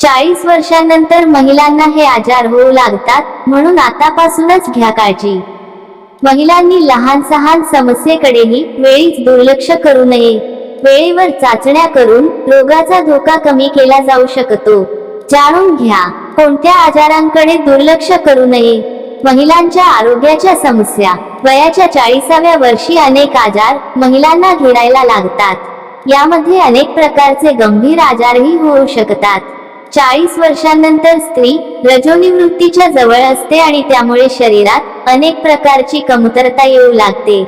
चाळीस वर्षांनंतर महिलांना हे आजार होऊ लागतात म्हणून आतापासूनच घ्या काळजी. महिलांनी लहान सहान समस्येकडेही वेळीच दुर्लक्ष करू नये. वेळेवर चाचण्या करून रोगाचा धोका कमी केला जाऊ शकतो. जाणून घ्या कोणत्या आजारांकडे दुर्लक्ष करू नये? महिलांच्या आरोग्याच्या समस्या. वयाच्या चाळीसाव्या वर्षी अनेक आजार महिलांना घेरायला लागतात. यामध्ये अनेक प्रकारचे गंभीर आजारही होऊ शकतात. चाळीस वर्षांनंतर स्त्री रजोनिवृत्तीच्या जवळ असते आणि त्यामुळे शरीरात अनेक प्रकारची कमतरता येऊ लागते.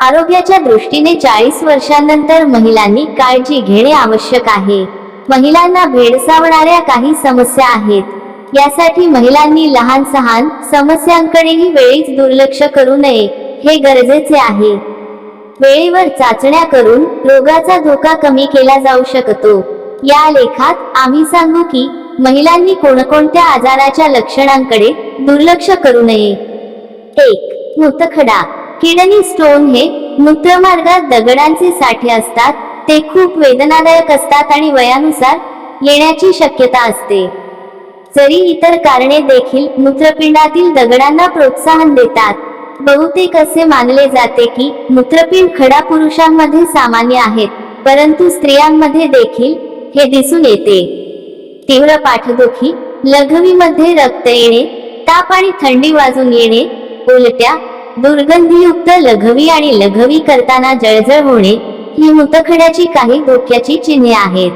आरोग्याच्या दृष्टीने चाळीस वर्षांनंतर महिलांनी काळजी घेणे आवश्यक आहे. महिलांना भेडसावणाऱ्या काही समस्या आहेत. यासाठी महिलांनी लहान सहान समस्यांकडेही वेळीच दुर्लक्ष करू नये हे गरजेचे आहे. वेळेवर चाचण्या करून रोगाचा धोका कमी केला जाऊ शकतो. या लेखात आम्ही सांगू की महिलांनी कोणकोणत्या आजाराच्या लक्षणांकडे दुर्लक्ष करू नये. एक मूतखडा. किडनी स्टोन हे मूत्रमार्गात दगडांचे साठे असतात ते खूप वेदनादायक असतात आणि वयानुसार येण्याची शक्यता असते. जरी इतर कारणे देखील मूत्रपिंडातील दगडांना प्रोत्साहन देतात बहुतेक असे मानले जाते की मूत्रपिंड खडा पुरुषांमध्ये सामान्य आहेत परंतु स्त्रियांमध्ये देखील हे दिसून येते. तीव्र पाठदुखी लघवीमध्ये रक्त येणे ताप आणि थंडी वाजून येणे उलट्या दुर्गंधीयुक्त लघवी आणि लघवी करताना जळजळ होणे ही मुतखड्याची काही धोक्याची चिन्हे आहेत.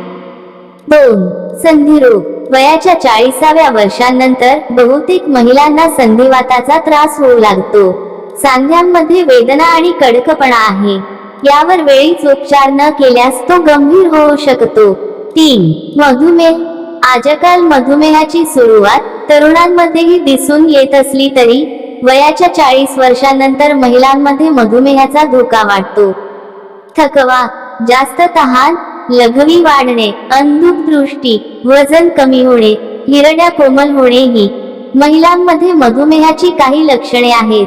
दोन संधिरोग. वयाच्या चाळीसाव्या वर्षांनंतर बहुतेक महिलांना संधिवाताचा त्रास होऊ लागतो. सांध्यांमध्ये वेदना आणि कडकपणा आहे. यावर वेळीच उपचार न केल्यास तो गंभीर होऊ शकतो. तीन. मधुमेह. आजकाल मधुमेहाची सुरुवात तरुणांमध्येही दिसून येत असली तरी वयाच्या चाळीस वर्षांनंतर महिलांमध्ये मधुमेहाचा धोका वाढतो. थकवा जास्त तहान लघवी वाढणे अंधुक दृष्टी वजन कमी होणे हिरड्या कोमल होणे ही महिलांमध्ये मधुमेहाची काही लक्षणे आहेत.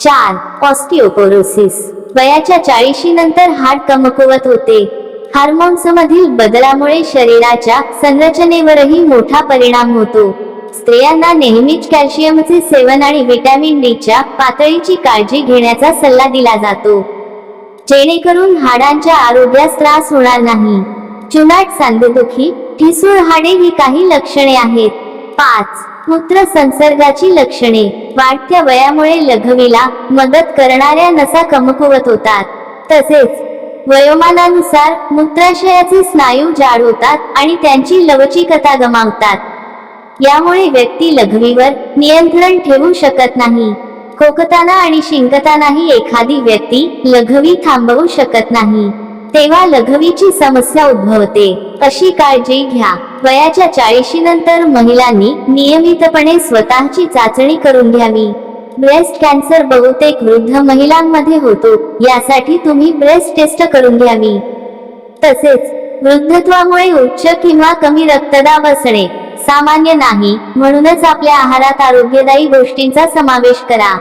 चार. ऑस्टिओपोरोसिस. वयाच्या चाळीशी नंतर हाड कमकुवत होते. हार्मोन्स मधील बदलामुळे शरीराच्या संरचनेवरही मोठा परिणाम होतो. स्त्रियांना नेहमीच कॅल्शियमचे सेवन आणि व्हिटॅमिन डीच्या पातळीची काळजी घेण्याचा सल्ला दिला जातो. जेणेकरून हाडांच्या आरोग्यास त्रास होणार नाही. चुनाट सांधेदुखी ठिसूळ हाडे ही काही लक्षणे आहेत. पाच मूत्र संसर्गाची लक्षणे. वाढत्या वयामुळे लघवीला मदत करणाऱ्या नसा कमकुवत होतात. तसेच वयोमानानुसार मूत्राशयाचे स्नायू जाड होतात आणि त्यांची लवचिकता गमावतात. यामुळे व्यक्ती लघवीवर नियंत्रण ठेवू शकत नाही. खोकताना आणि शिंकतानाही एखादी व्यक्ती लघवी थांबवू शकत नाही. तेव्हा लघवीची समस्या उद्भवते. अशी काळजी घ्या. वयाच्या चाळीशी नंतर महिलांनी नियमितपणे स्वतःची चाचणी करून घ्यावी. ब्रेस्ट कॅन्सर बहुतेक वृद्ध महिलांमध्ये होतो. यासाठी तुम्ही ब्रेस्ट टेस्ट करून घ्यावी तसेच वृद्धत्वामुळे उच्च किंवा कमी रक्तदाब असणे सामान्य नाही. म्हणूनच आपल्या आहारात आरोग्यदायी गोष्टींचा समावेश करा.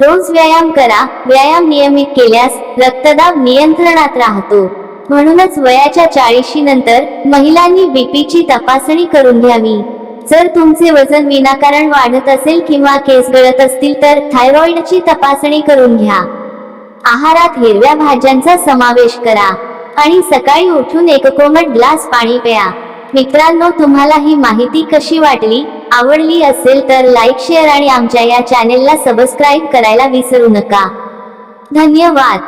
रोज व्यायाम करा. व्यायाम नियमित केल्यास रक्तदाब नियंत्रणात राहतो. म्हणूनच वयाच्या चाळीशी नंतर महिलांनी बीपीची तपासणी करून घ्यावी जर तुमचे वजन विनाकारण वाढत असेल किंवा केस गळत असतील तर थायरॉइडची तपासणी करून घ्या. आहारात हिरव्या भाज्यांचा समावेश करा आणि सकाळी उठून एक कोमट ग्लास पाणी प्या. मित्रांनो तुम्हाला ही माहिती कशी वाटली आवडली असेल तर लाईक शेअर आणि आमच्या या चॅनेलला सबस्क्राईब करायला विसरू नका. धन्यवाद.